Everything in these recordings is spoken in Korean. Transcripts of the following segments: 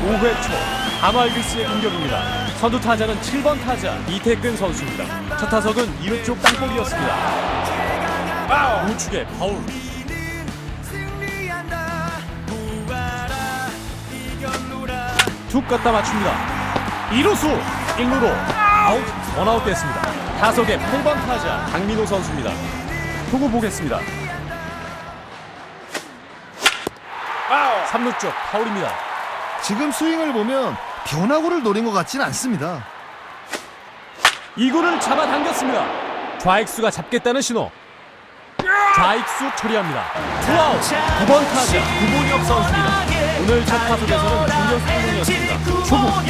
5회 초 아말비스의 공격입니다. 선두 타자는 7번 타자 이태근 선수입니다. 첫 타석은 2루 쪽 땅볼이었습니다. 우측에 파울. 툭 갖다 맞춥니다. 2루수 1루로 아웃 원아웃 됐습니다. 타석의 8번 타자 강민호 선수입니다. 투구 보겠습니다. 3루 쪽 파울입니다. 지금 스윙을 보면 변화구를 노린 것 같진 않습니다. 2구를 잡아당겼습니다. 좌익수가 잡겠다는 신호. 좌익수 처리합니다. 투아웃 9번 타자 구본혁 선수입니다. 오늘 첫 타석에서는 중견수 공이었습니다. 초구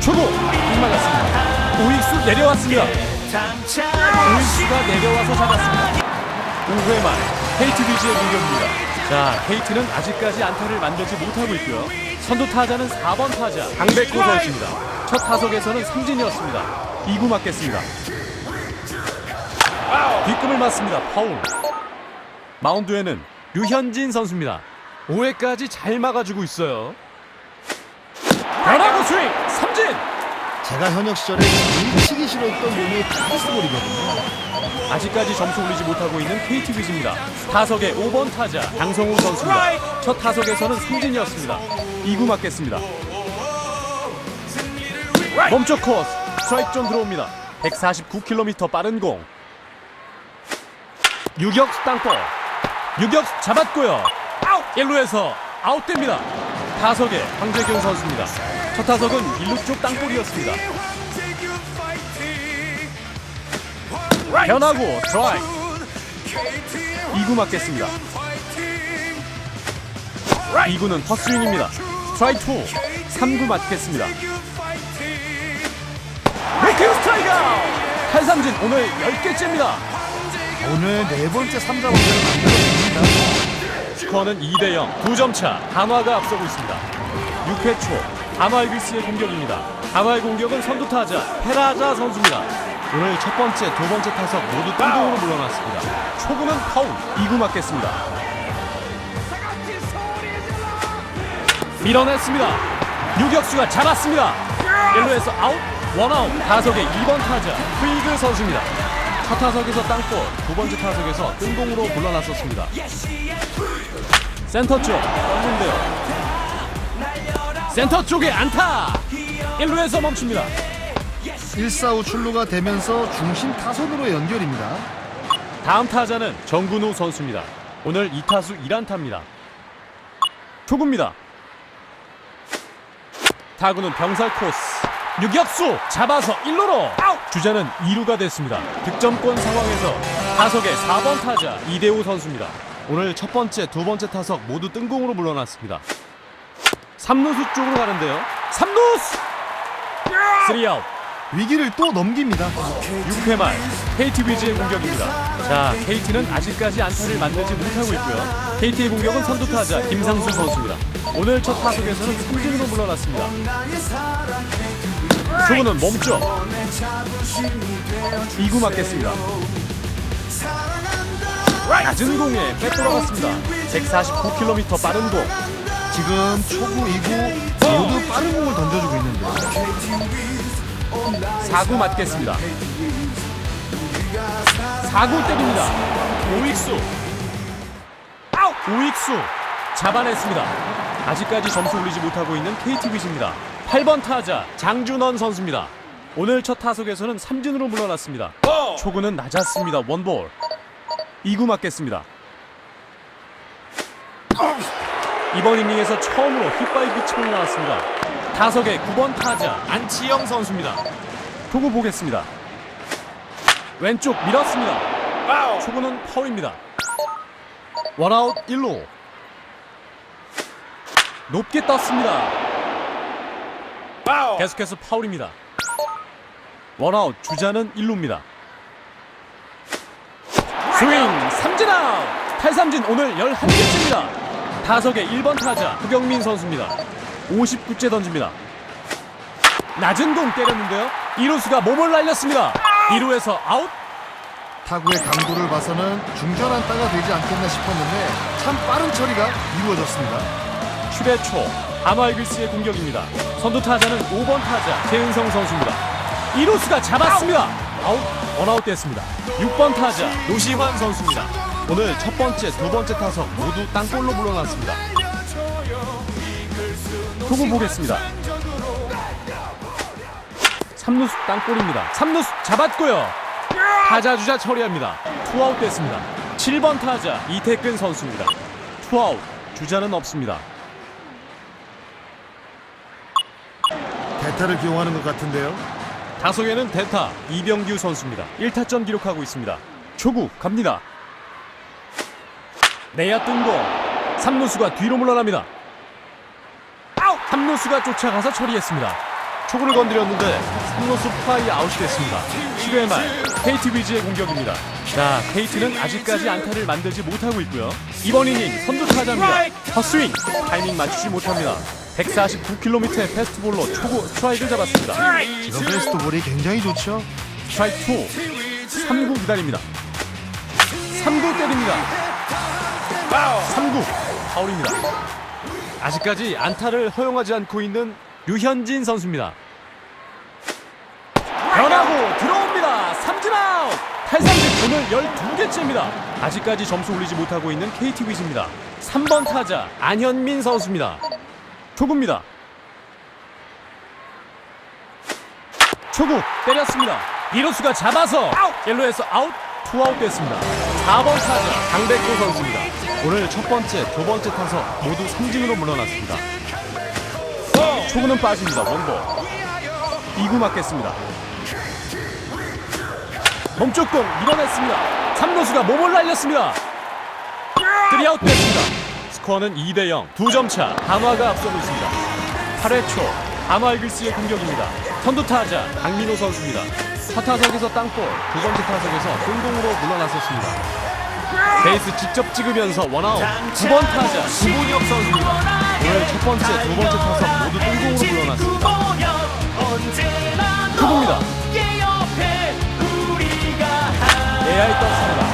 초구 빗 맞았습니다. 우익수 내려왔습니다. 우익수가 내려와서 잡았습니다. 5회 말 KT 위즈의 공격입니다. 자, KT는 아직까지 안타를 만들지 못하고 있고요. 선두 타자는 4번 타자 강백호 선수입니다. 첫 타석에서는 삼진이었습니다. 2구 맞겠습니다. 뒷금을 맞습니다. 파울. 마운드에는 류현진 선수입니다. 5회까지 잘 막아주고 있어요. 변화구 스윙 삼진. 제가 현역 시절에 치기 싫었던 몸이 카리스볼이거든요. 아직까지 점수 올리지 못하고 있는 KT 위즈입니다. 타석의 5번 타자 강성우 선수입니다. 첫 타석에서는 삼진이었습니다. 2구 맞겠습니다. 멈춰 코스 스트라이크 존 들어옵니다. 149km 빠른 공. 유격수 땅볼. 유격수 잡았고요. 아웃! 1루에서 아웃됩니다. 타석의 황재균 선수입니다. 첫 타석은 1루 쪽 땅볼이었습니다. 변하고 스트라이크 2구 맞겠습니다. 2구는 헛스윙입니다. 스트라이크 2 3구 맞겠습니다. 리큐 스트라이크! 탈삼진 오늘 10개째입니다. 오늘 네 번째 3자 원대를 만들어냅니다. 스코어는 2대 0 2점 차. 한화가 앞서고 있습니다. 6회 초 이글스의 공격입니다. 한화의 공격은 선두 타자 페라자 선수입니다. 오늘 첫 번째, 두 번째 타석 모두 뜬공으로 물러났습니다. 초구는 파울 2구 맞겠습니다. 밀어냈습니다. 유격수가 잡았습니다. 1루에서 아웃 원아웃 타석의 2번 타자 프이그 선수입니다. 첫 타석에서 땅볼 두 번째 타석에서 뜬공으로 물러났었습니다. 센터 쪽 떴는데요 센터 쪽에 안타. 1루에서 멈춥니다. 1사후 출루가 되면서 중심 타선으로 연결입니다. 다음 타자는 정근우 선수입니다. 오늘 2타수 1안타입니다. 초구입니다. 타구는 병살 코스. 유격수 잡아서 1루로. 아웃! 주자는 2루가 됐습니다. 득점권 상황에서 타석의 4번 타자 이대호 선수입니다. 오늘 첫 번째 두 번째 타석 모두 뜬공으로 물러났습니다 3루수 쪽으로 가는데요 3루수 3아웃 위기를 또 넘깁니다. 6회 말 KT 위즈의 공격입니다. 자, KT는 아직까지 안타를 만들지 못하고 있고요. KT의 공격은 선두 타자 김상수 선수입니다. 오늘 첫 타석에서는 삼진으로 물러났습니다. 초구는 멈춰 2구 맞겠습니다. 낮은 공에 빼돌아갔습니다. 149km 빠른 공. 지금 초구 2구 모두 빠른 공을 던져주고 있는데요. 4구 맞겠습니다. 4구 때립니다. 오익수. 아웃! 오익수 잡아냈습니다. 아직까지 점수 올리지 못하고 있는 KT 위즈입니다. 8번 타자 장준원 선수입니다. 오늘 첫 타석에서는 삼진으로 물러났습니다. 초구는 낮았습니다. 원볼. 2구 맞겠습니다. 이번 이닝에서 처음으로 hit바이 피칭을 나왔습니다. 타석의 9번 타자 안치영 선수입니다. 초구 보겠습니다. 왼쪽 밀었습니다. 초구는 파울입니다. 원아웃 1루. 높게 떴습니다. 계속해서 파울입니다. 원아웃 주자는 1루입니다. 스윙 삼진 아웃. 탈삼진 오늘 11개째입니다. 타석의 1번 타자 흑영민 선수입니다. 59째 던집니다. 낮은 공 때렸는데요. 이루수가 몸을 날렸습니다. 2루에서 아웃. 타구의 강도를 봐서는 중전 안타가 되지 않겠나 싶었는데 참 빠른 처리가 이루어졌습니다. 7회 초 하마이글스의 공격입니다. 선두 타자는 5번 타자 최은성 선수입니다. 이루수가 잡았습니다. 아웃 원아웃 됐습니다. 6번 타자 노시환 선수입니다. 오늘 첫 번째, 두 번째 타석 모두 땅볼로 물러났습니다. 투구 보겠습니다. 3루수 땅볼입니다. 3루수 잡았고요. 타자 주자 처리합니다. 투아웃 됐습니다. 7번 타자 이태근 선수입니다. 투아웃 주자는 없습니다. 대타를 기용하는 것 같은데요. 다소에는 대타 이병규 선수입니다. 1타점 기록하고 있습니다. 초구 갑니다. 내야 뜬공 3루수가 뒤로 물러납니다. 아웃! 3루수가 쫓아가서 처리했습니다. 초구를 건드렸는데 3루수 플라이 아웃이 됐습니다. 7회 말 KT 위즈의 공격입니다. 자, KT는 아직까지 안타를 만들지 못하고 있고요. 이번 이닝 선두 타자입니다. 헛스윙 타이밍 맞추지 못합니다. 149km의 패스트볼로 초구 스트라이크를 잡았습니다. 지금 베스트볼이 굉장히 좋죠. 스트라이크 2 3구 기다립니다 3구 때립니다 3구. 파울입니다. 아직까지 안타를 허용하지 않고 있는 류현진 선수입니다. 변하고 들어옵니다. 삼진 아웃! 탈삼진 오늘 12개째입니다. 아직까지 점수 올리지 못하고 있는 KT 위즈입니다. 3번 타자 안현민 선수입니다. 초구입니다. 초구 때렸습니다. 이루수가 잡아서 옐로에서 아웃 투아웃 됐습니다. 4번 타자 강백호 선수입니다. 오늘 첫 번째, 두 번째 타석 모두 삼진으로 물러났습니다. 초구는 빠집니다. 원볼 2구 맞겠습니다. 몸쪽 공 밀어냈습니다. 3루수가 몸을 날렸습니다. 3아웃 됐습니다. 스코어는 2대 0 2점 차 한화가 앞서고 있습니다. 8회 초 한화 이글스의 공격입니다. 선두 타자 강민호 선수입니다. 첫 타석에서 땅볼, 두 번째 타석에서 뜬공으로 물러났었습니다. 베이스 직접 찍으면서 원아웃. 두 번 타자 김본혁 선수입니다. 오늘 첫 번째, 두 번째 타석 모두 뜬공으로 물러났습니다. 투구입니다. AI 떴습니다.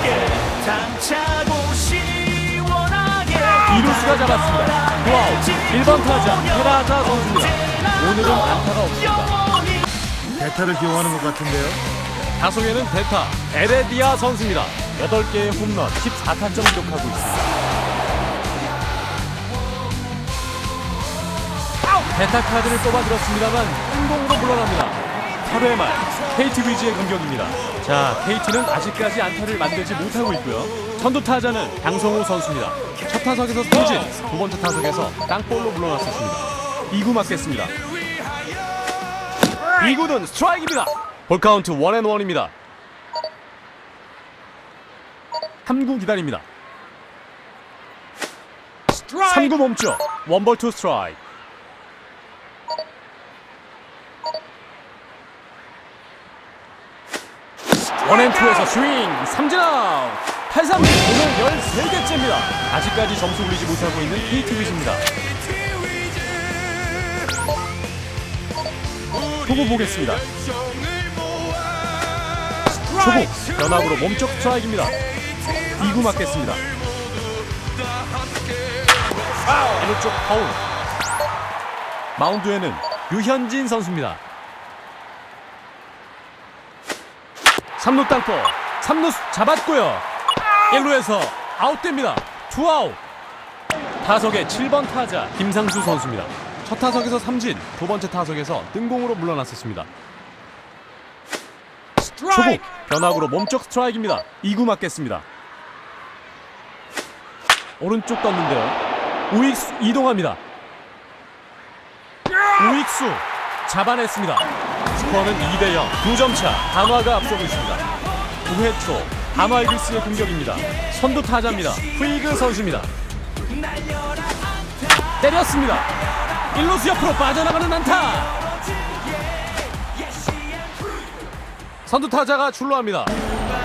이루수가 잡았습니다. 투아웃 1번 타자 헤라자 선수입니다. 오늘은 안타가 없습니다. 대타를 기용하는 것 같은데요. 다소에는 대타 에레디아 선수입니다. 8개의 홈런 14타점 기록하고 있습니다. 대타 카드를 뽑아들었습니다만 행동으로 물러납니다. 8회 말 KT 위즈의 공격입니다. 자, KT는 아직까지 안타를 만들지 못하고 있고요. 선두 타자는 양성호 선수입니다. 첫 타석에서 삼진, 두 번째 타석에서 땅볼로 물러났었습니다. 2구 맞겠습니다. 2구는 스트라이크입니다. 볼 카운트 원앤원입니다. 3구 기다립니다. 3구 멈춰. 원볼 투 스트라이크. 원앤투에서 스윙. 삼진 아웃. 8삼진 오늘 13개째입니다. 아직까지 점수 올리지 못하고 있는 KT 위즈입니다. 초구 보겠습니다. 초구 변화구로 몸쪽 스트라이크입니다 2구 맞겠습니다. 오른쪽 파울. 마운드에는 유현진 선수입니다. 3루 땅볼 3루 잡았고요. 1루에서 아웃됩니다. 투아웃. 타석의 7번 타자 김상수 선수입니다. 첫 타석에서 삼진 두 번째 타석에서 뜬공으로 물러났었습니다. 초구 변화구로 몸쪽 스트라이크입니다. 2구 맞겠습니다 오른쪽 떴는데요. 우익수 이동합니다. 우익수 잡아냈습니다. 스코어는 2대0 2점 차. 한화가 앞서고 있습니다. 9회 초 한화 이글스의 공격입니다. 선두 타자입니다. 후이그 선수입니다. 때렸습니다. 1루수 옆으로 빠져나가는 안타. 선두 타자가 출루합니다.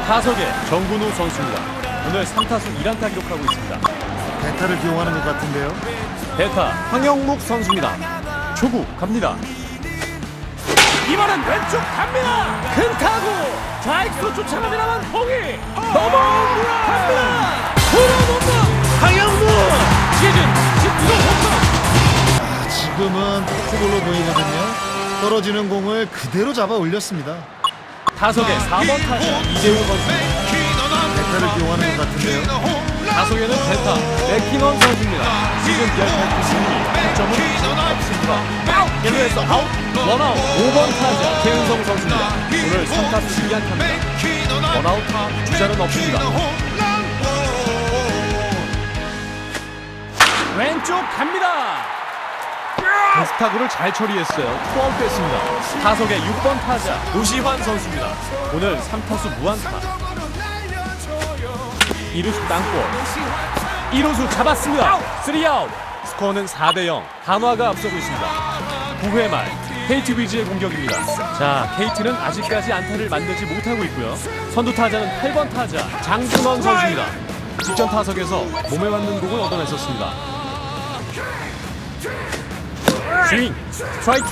타석에 정근우 선수입니다. 오늘 3타수 1안타 기록하고 있습니다 대타를 기용하는 것 같은데요. 대타 황영묵 선수입니다 초구 갑니다 이번엔 왼쪽 갑니다. 큰 타구 좌익수로 쫓아갑니다만 홍이 넘어갑니다. 돌아온다. 강영무 시즌 10호 홈런. 지금은 포크볼로 보이거든요. 떨어지는 공을 그대로 잡아 올렸습니다. 타석의 4번 타자 이재우 선수. 대타를 이용하는 것 같은데요. 타석에는 대타 맥키넌 선수입니다. 시즌 18기 승리 득점은 없습니다. 1루에서 아웃 원아웃 5번 타자 최은성 선수입니다. 오늘 3타수 2안타입니다. 원아웃 타 주자는 없습니다. 왼쪽 갑니다. 베스타구를 잘 처리했어요. 투아웃 됐습니다. 타석의 6번 타자 노시환 선수입니다. 오늘 3타수 무안타. 2루수 땅볼. 1루수 잡았습니다. 3아웃. 스코어는 4대0 한화가 앞서고 있습니다. 9회 말. KT 위즈의 공격입니다. 자 KT는 아직까지 안타를 만들지 못하고 있고요. 선두 타자는 8번 타자 장준원 선수입니다. 직전 타석에서 몸에 맞는 공을 얻어냈었습니다. 스윙. 스트라이크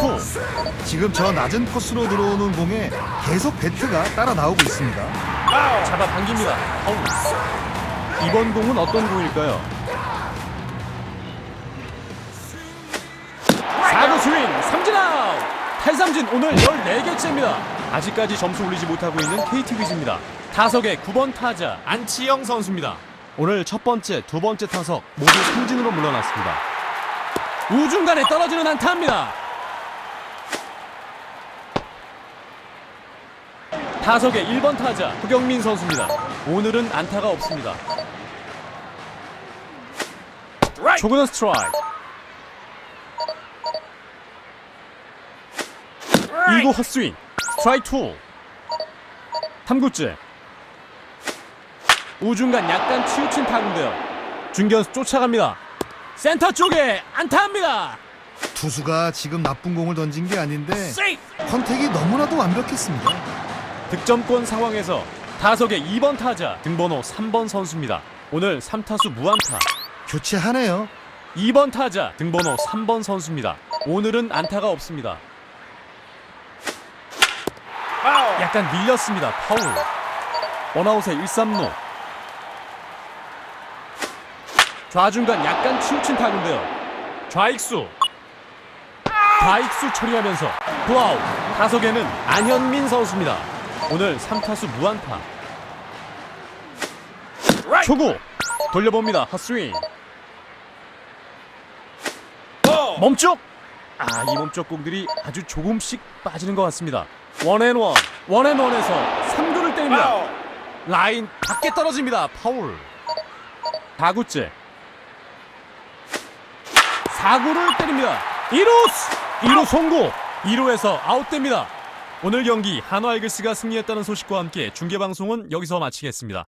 2 지금 저 낮은 코스로 들어오는 공에 계속 배트가 따라 나오고 있습니다. 잡아 당깁니다. 아웃 이번 공은 어떤 공일까요? 4구 스윙 삼진 아웃. 탈삼진 오늘 14개째입니다. 아직까지 점수 올리지 못하고 있는 KT 위즈입니다. 타석의 9번 타자 안치영 선수입니다. 오늘 첫 번째, 두 번째 타석 모두 삼진으로 물러났습니다. 우중간에 떨어지는 안타입니다. 타석의 1번 타자 후경민 선수입니다. 오늘은 안타가 없습니다 초구는 스트라이크. 2구 헛스윙. 스트라이크 2 3구째. 우중간 약간 치우친 타구인데요. 중견수 쫓아갑니다. 센터 쪽에 안타입니다. 투수가 지금 나쁜 공을 던진 게 아닌데 컨택이 너무나도 완벽했습니다. 득점권 상황에서 타석의 2번 타자 등번호 3번 선수입니다. 오늘 3타수 무안타 교체하네요. 2번 타자 등번호 3번 선수입니다. 오늘은 안타가 없습니다. 약간 밀렸습니다. 파울. 원아웃의 1, 3루. 좌중간 약간 치우친 타구인데요. 좌익수. 좌익수 처리하면서 블아웃. 타석에는 안현민 선수입니다. 오늘 3타수 무안타. 초구 돌려봅니다. 헛스윙. 몸쪽! 아, 이 몸쪽 공들이 아주 조금씩 빠지는 것 같습니다. 원앤원, 원앤원에서 3구를 때립니다. 라인 밖에 떨어집니다. 파울. 4구째. 4구를 때립니다. 2루스! 2루 송구! 2루에서 아웃됩니다. 오늘 경기 한화 이글스가 승리했다는 소식과 함께 중계방송은 여기서 마치겠습니다.